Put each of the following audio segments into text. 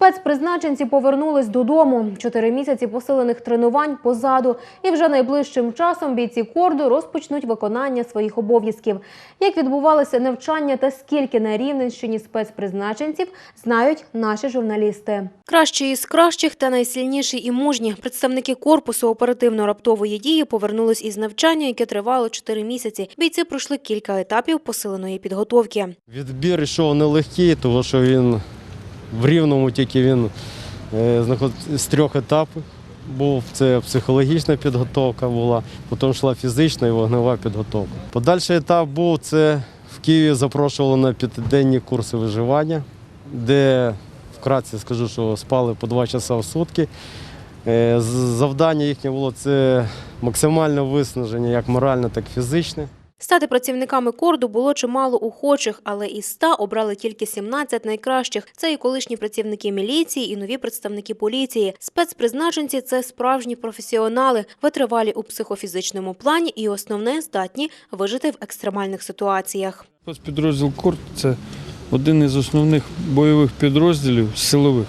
Спецпризначенці повернулись додому. Чотири місяці посилених тренувань позаду, і вже найближчим часом бійці корду розпочнуть виконання своїх обов'язків. Як відбувалося навчання та скільки на Рівненщині спецпризначенців, знають наші журналісти. Кращі із кращих та найсильніші і мужні представники корпусу оперативно-раптової дії повернулись із навчання, яке тривало чотири місяці. Бійці пройшли кілька етапів посиленої підготовки. Відбір йшов нелегкий, тому що він в рівному тільки він е, знаход... з трьох етапів був. Це психологічна підготовка була, потім йшла фізична і вогнева підготовка. Подальший етап був це в Києві запрошували на п'ятиденні курси виживання, де вкратце скажу, що спали по два часа в сутки. Е, Завдання їхнє було це максимальне виснаження, як моральне, так і фізичне. Стати працівниками корду було чимало охочих, але із 100 обрали тільки 17 найкращих. Це і колишні працівники міліції, і нові представники поліції. Спецпризначенці це справжні професіонали, витривалі у психофізичному плані і основне здатні вижити в екстремальних ситуаціях. Спецпідрозділ КОРТ це один із основних бойових підрозділів силових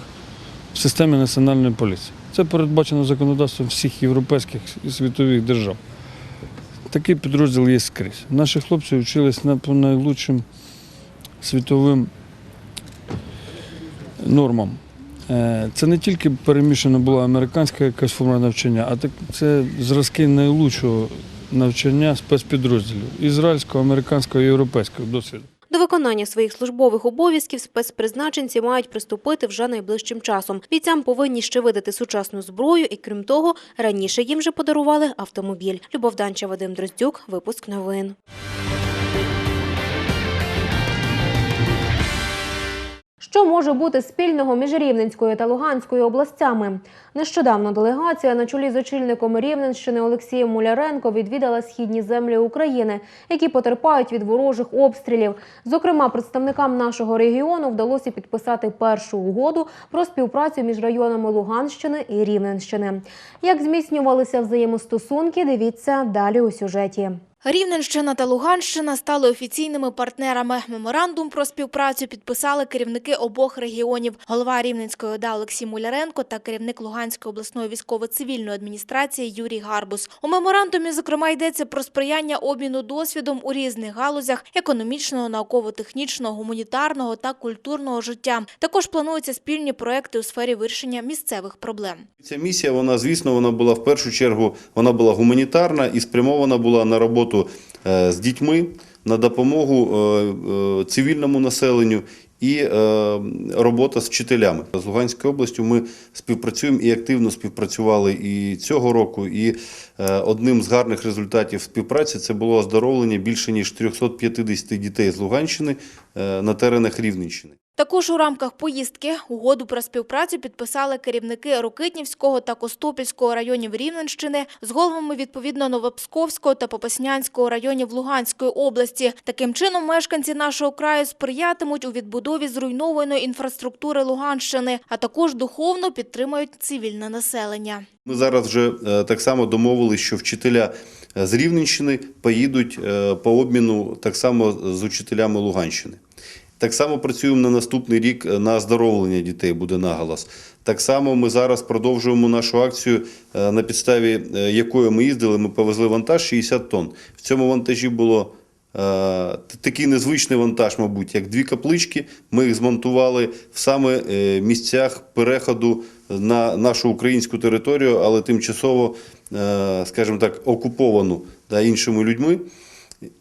в системі національної поліції. Це передбачено законодавством всіх європейських і світових держав. Такий підрозділ є скрізь. Наші хлопці вчились на по найлучшим світовим нормам. Е, Це не тільки перемішана була американська якась форма навчання, а так це зразки найлучшого навчання спецпідрозділів ізраїльського, американського і європейського досвіду. Виконання своїх службових обов'язків спецпризначенці мають приступити вже найближчим часом. Бійцям повинні ще видати сучасну зброю, і крім того, раніше їм вже подарували автомобіль. Любов Данча, Вадим Дроздюк, випуск новин. Що може бути спільного між Рівненською та Луганською областями? Нещодавно делегація на чолі з очільником Рівненщини Олексієм Муляренко відвідала східні землі України, які потерпають від ворожих обстрілів. Зокрема, представникам нашого регіону вдалося підписати першу угоду про співпрацю між районами Луганщини і Рівненщини. Як зміцнювалися взаємостосунки, дивіться далі у сюжеті. Рівненщина та Луганщина стали офіційними партнерами. Меморандум про співпрацю підписали керівники обох регіонів. Голова Рівненської ОДА Олексій Муляренко та керівник Луганської обласної військово-цивільної адміністрації Юрій Гарбус. У меморандумі, зокрема, йдеться про сприяння обміну досвідом у різних галузях економічного, науково-технічного, гуманітарного та культурного життя. Також плануються спільні проекти у сфері вирішення місцевих проблем. Ця місія, вона, звісно, вона була в першу чергу вона була гуманітарна і спрямована була на роботу е, з дітьми, на допомогу е, е, цивільному населенню і робота з вчителями. З Луганською областю ми співпрацюємо і активно співпрацювали і цього року. І одним з гарних результатів співпраці це було оздоровлення більше ніж 350 дітей з Луганщини на теренах Рівненщини. Також у рамках поїздки угоду про співпрацю підписали керівники Рокитнівського та Костопільського районів Рівненщини з головами відповідно Новопсковського та Попаснянського районів Луганської області. Таким чином, мешканці нашого краю сприятимуть у відбудові зруйнованої інфраструктури Луганщини, а також духовно підтримують цивільне населення. Ми зараз вже е, так само домовилися, що вчителя е, з Рівненщини поїдуть е, по обміну так само з учителями Луганщини. Так само працюємо на наступний рік е, на оздоровлення дітей, буде наголос. Так само ми зараз продовжуємо нашу акцію, е, на підставі е, якої ми їздили. Ми повезли вантаж 60 тонн. В цьому вантажі було такий незвичний вантаж, мабуть, як дві каплички. Ми їх змонтували в саме місцях переходу на нашу українську територію, але тимчасово, скажімо так, окуповану да, іншими людьми.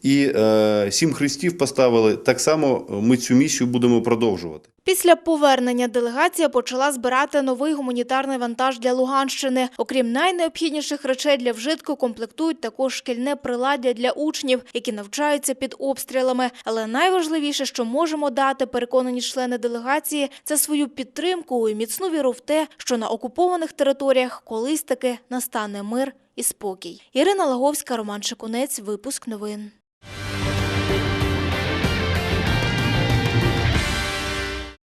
І е, сім хрестів поставили. Так само ми цю місію будемо продовжувати. Після повернення делегація почала збирати новий гуманітарний вантаж для Луганщини. Окрім найнеобхідніших речей для вжитку, комплектують також шкільне приладдя для учнів, які навчаються під обстрілами. Але найважливіше, що можемо дати, переконані члени делегації, це свою підтримку і міцну віру в те, що на окупованих територіях колись таки настане мир і спокій. Ірина Лаговська, Роман Шикунець, випуск новин.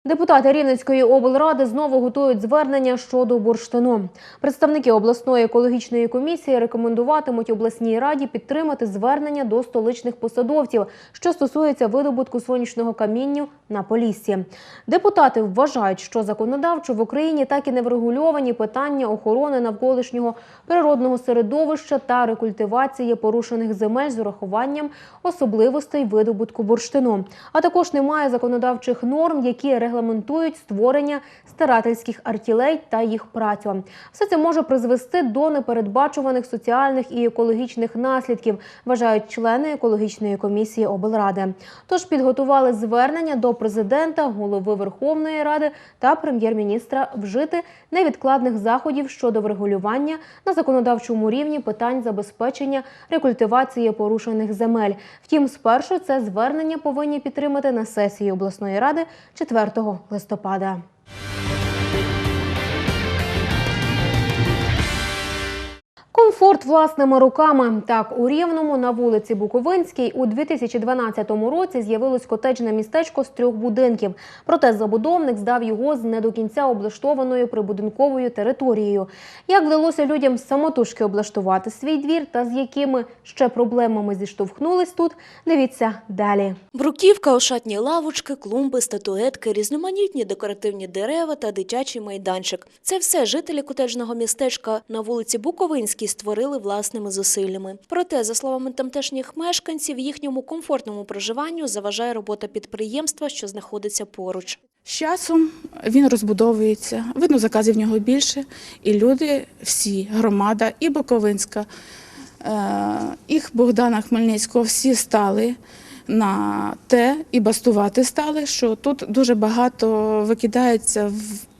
Депутати Рівненської облради знову готують звернення щодо бурштину. Представники обласної екологічної комісії рекомендуватимуть обласній раді підтримати звернення до столичних посадовців, що стосується видобутку сонячного каміння на Поліссі. Депутати вважають, що законодавчо в Україні так і не врегульовані питання охорони навколишнього природного середовища та рекультивації порушених земель з урахуванням особливостей видобутку бурштину. А також немає законодавчих норм, які регламентують створення старательських артілей та їх працю. Все це може призвести до непередбачуваних соціальних і екологічних наслідків, вважають члени екологічної комісії облради. Тож підготували звернення до президента, голови Верховної Ради та прем'єр-міністра вжити невідкладних заходів щодо врегулювання на законодавчому рівні питань забезпечення рекультивації порушених земель. Втім, спершу це звернення повинні підтримати на сесії обласної ради 4 листопада. Комфорт власними руками. Так, у Рівному на вулиці Буковинській у 2012 році з'явилось котеджне містечко з трьох будинків. Проте забудовник здав його з не до кінця облаштованою прибудинковою територією. Як вдалося людям самотужки облаштувати свій двір та з якими ще проблемами зіштовхнулись тут, дивіться далі. Бруківка, ошатні лавочки, клумби, статуетки, різноманітні декоративні дерева та дитячий майданчик. Це все жителі котеджного містечка на вулиці Буковинській створили власними зусиллями. Проте, за словами тамтешніх мешканців, їхньому комфортному проживанню заважає робота підприємства, що знаходиться поруч. З часом він розбудовується, видно, заказів в нього більше, і люди, всі, громада, і Буковинська, е, і Богдана Хмельницького, всі стали на те і бастувати стали, що тут дуже багато викидається в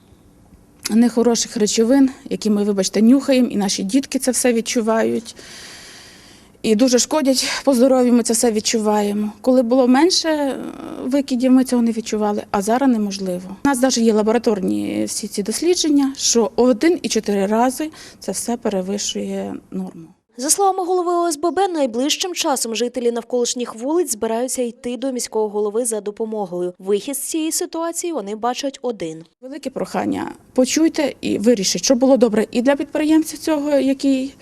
нехороших речовин, які ми, вибачте, нюхаємо, і наші дітки це все відчувають. І дуже шкодять по здоров'ю, ми це все відчуваємо. Коли було менше е, викидів, ми цього не відчували, а зараз неможливо. У нас навіть є лабораторні всі ці дослідження, що один і чотири рази це все перевищує норму. За словами голови ОСББ, найближчим часом жителі навколишніх вулиць збираються йти до міського голови за допомогою. Вихід з цієї ситуації вони бачать один. Велике прохання. Почуйте і вирішіть, що було добре і для підприємця цього, який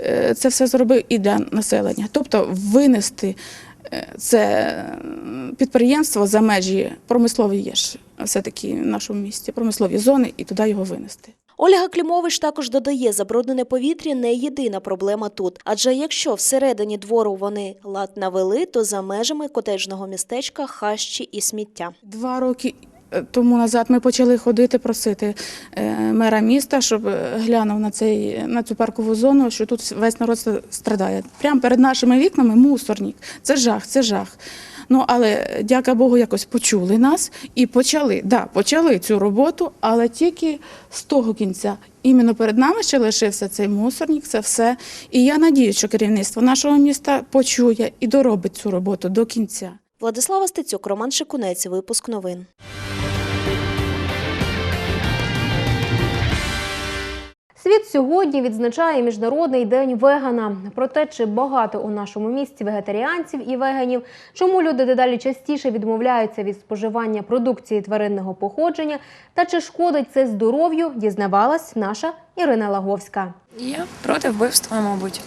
е, це все зробив, і для населення. Тобто винести е, це підприємство за межі промислові є ж все-таки в нашому місті, промислові зони, і туди його винести. Ольга Клімович також додає, забруднене повітря не єдина проблема тут. Адже якщо всередині двору вони лад навели, то за межами котеджного містечка хащі і сміття. Два роки тому назад ми почали ходити просити е, мера міста, щоб е, глянув на цей на цю паркову зону, що тут весь народ ст- страдає. Прямо перед нашими вікнами мусорник. Це жах, це жах. Ну але дяка Богу, якось почули нас і почали. Да, почали цю роботу, але тільки з того кінця. Іменно перед нами ще лишився цей мусорник, це все. І я надію, що керівництво нашого міста почує і доробить цю роботу до кінця. Владислава Стецюк, Роман Шикунець, випуск новин. Світ сьогодні відзначає Міжнародний день вегана. Про те, чи багато у нашому місті вегетаріанців і веганів, чому люди дедалі частіше відмовляються від споживання продукції тваринного походження, та чи шкодить це здоров'ю, дізнавалась наша Ірина Лаговська. Я проти вбивства, мабуть.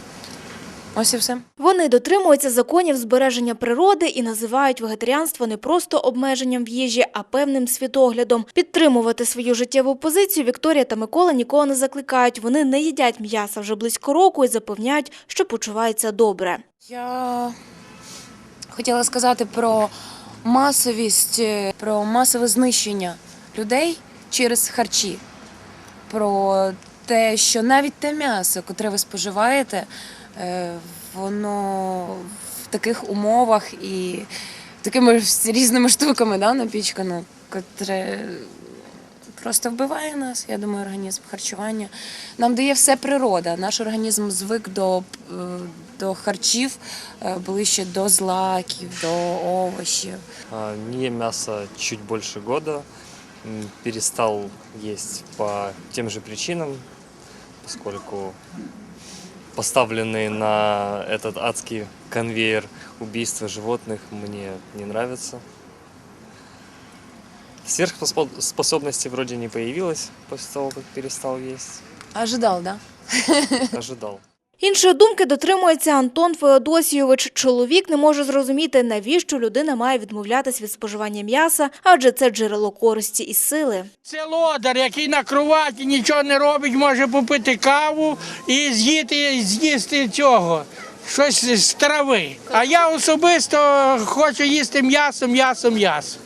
Ось і все. Вони дотримуються законів збереження природи і називають вегетаріанство не просто обмеженням в їжі, а певним світоглядом. Підтримувати свою життєву позицію Вікторія та Микола нікого не закликають. Вони не їдять м'яса вже близько року і запевняють, що почуваються добре. Я хотіла сказати про масовість, е, про масове знищення людей через харчі. Про те, що навіть те м'ясо, котре ви споживаєте, воно в таких умовах і такими різними штуками да, напічкано, котре просто вбиває нас, я думаю, організм харчування. Нам дає все природа. Наш організм звик до, е, до харчів е, ближче до злаків, до овочів. А, Не ем мясо чуть больше года. Перестал есть по тем же причинам, поскольку поставленный на этот адский конвейер убийства животных мне не нравится. Сверхспособности вроде не появилось после того, как перестал есть. Ожидал, да? Ожидал. Іншої думки дотримується Антон Феодосійович. Чоловік не може зрозуміти, навіщо людина має відмовлятись від споживання м'яса, адже це джерело користі і сили. Це лодар, який на кроваті нічого не робить, може попити каву і з'їти, з'їсти цього. Щось з трави. А я особисто хочу їсти м'ясо, м'ясо, м'ясо.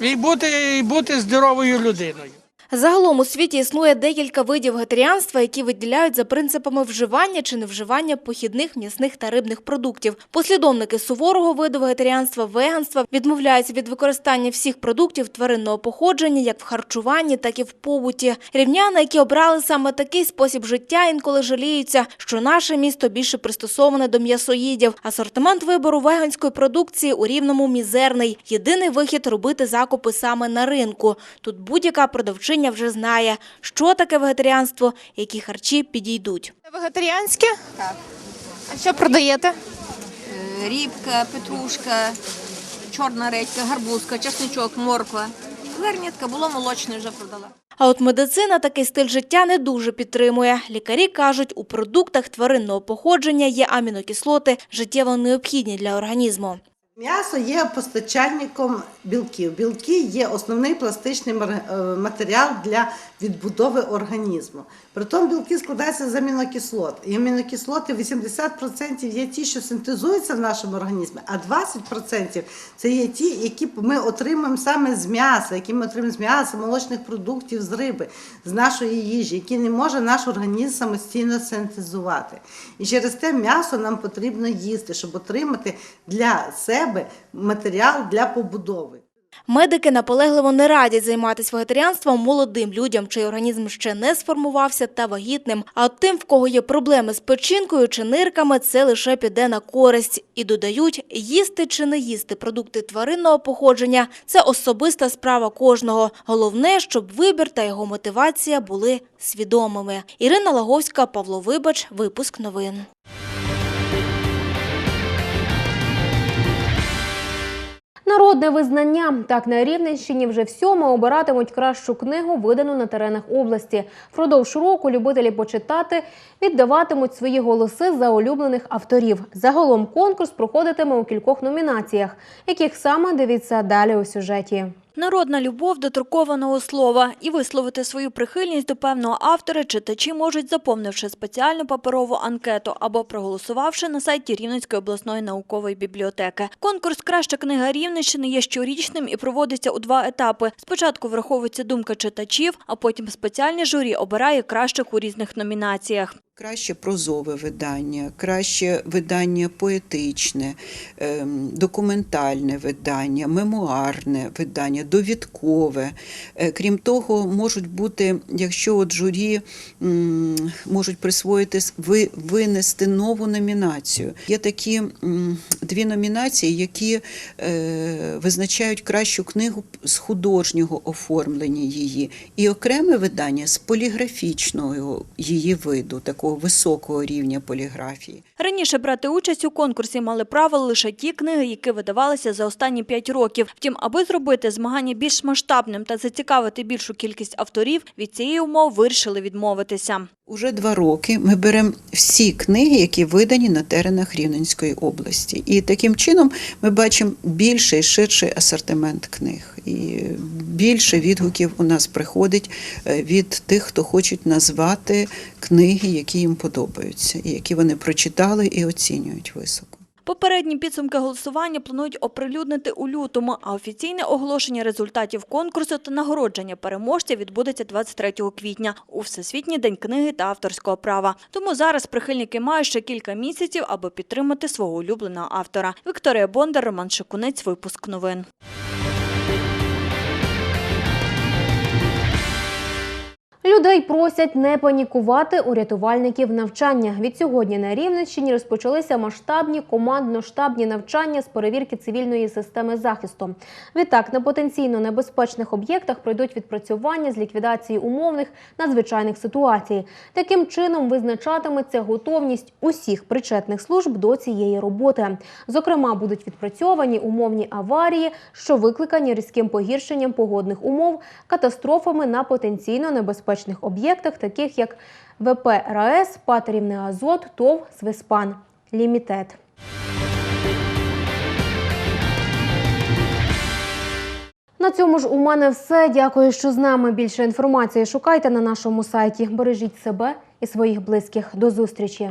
І бути, і бути здоровою людиною. Загалом у світі існує декілька видів вегетаріанства, які виділяють за принципами вживання чи невживання похідних м'ясних та рибних продуктів. Послідовники суворого виду вегетаріанства, веганства відмовляються від використання всіх продуктів тваринного походження, як в харчуванні, так і в побуті. Рівняни, які обрали саме такий спосіб життя, інколи жаліються, що наше місто більше пристосоване до м'ясоїдів. Асортимент вибору веганської продукції у рівному мізерний. Єдиний вихід робити закупи саме на ринку. Тут будь-яка продавчиня вже знає, що таке вегетаріанство, які харчі підійдуть. Вегетаріанське? Так. А що продаєте? Е, Рібка, петрушка, чорна редька, гарбузка, чесничок, морква. Зернятка було молочне вже продала. А от медицина такий стиль життя не дуже підтримує. Лікарі кажуть, у продуктах тваринного походження є амінокислоти, життєво необхідні для організму. М'ясо є постачальником білків. Білки є основний пластичний е, матеріал для відбудови організму. Притом білки складаються з амінокислот. І амінокислоти 80% є ті, що синтезуються в нашому організмі, а 20% це є ті, які ми отримуємо саме з м'яса, які ми отримуємо з м'яса, молочних продуктів, з риби, з нашої їжі, які не може наш організм самостійно синтезувати. І через те м'ясо нам потрібно їсти, щоб отримати для себе матеріал для побудови. Медики наполегливо не радять займатися вегетаріанством молодим людям, чий організм ще не сформувався та вагітним. А тим, в кого є проблеми з печінкою чи нирками, це лише піде на користь. І додають, їсти чи не їсти продукти тваринного походження – це особиста справа кожного. Головне, щоб вибір та його мотивація були свідомими. Ірина Лаговська, Павло Вибач, випуск новин. Народне визнання так на Рівненщині вже всьому обиратимуть кращу книгу, видану на теренах області. Впродовж року любителі почитати віддаватимуть свої голоси за улюблених авторів. Загалом конкурс проходитиме у кількох номінаціях, яких саме дивіться далі у сюжеті. Народна любов до друкованого слова і висловити свою прихильність до певного автора читачі можуть, заповнивши спеціальну паперову анкету або проголосувавши на сайті Рівненської обласної наукової бібліотеки. Конкурс Краща книга Рівненщини є щорічним і проводиться у два етапи. Спочатку враховується думка читачів, а потім спеціальне журі обирає кращих у різних номінаціях. Краще прозове видання, краще видання поетичне, ем, документальне видання, мемуарне видання, довідкове. Е, Крім того, можуть бути, якщо от журі можуть присвоїти винести нову номінацію. Є такі дві номінації, які е, визначають кращу книгу з художнього оформлення її, і окреме видання з поліграфічного її виду, такого високого рівня поліграфії. Раніше брати участь у конкурсі мали право лише ті книги, які видавалися за останні п'ять років. Втім, аби зробити змагання більш масштабним та зацікавити більшу кількість авторів, від цієї умови вирішили відмовитися. Уже два роки ми беремо всі книги, які видані на теренах Рівненської області. І таким чином ми бачимо більший, ширший асортимент книг. І більше відгуків у нас приходить е, від тих, хто хочуть назвати книги, які їм подобаються, і які вони прочитали і оцінюють високо. Попередні підсумки голосування планують оприлюднити у лютому, а офіційне оголошення результатів конкурсу та нагородження переможця відбудеться 23 квітня у Всесвітній день книги та авторського права. Тому зараз прихильники мають ще кілька місяців, аби підтримати свого улюбленого автора. Вікторія Бондар, Роман Шикунець, випуск новин. Людей просять не панікувати у рятувальників навчання. Від сьогодні на Рівненщині розпочалися масштабні командно-штабні навчання з перевірки цивільної системи захисту. Відтак на потенційно небезпечних об'єктах пройдуть відпрацювання з ліквідації умовних надзвичайних ситуацій. Таким чином визначатиметься готовність усіх причетних служб до цієї роботи. Зокрема, будуть відпрацьовані умовні аварії, що викликані різким погіршенням погодних умов, катастрофами на потенційно небезпечних об'єктах, таких як ВП РАЕС, Патерівне Азот, ТОВ Свиспан Лімітет. На цьому ж у мене все. Дякую, що з нами. Більше інформації шукайте на нашому сайті. Бережіть себе і своїх близьких. До зустрічі.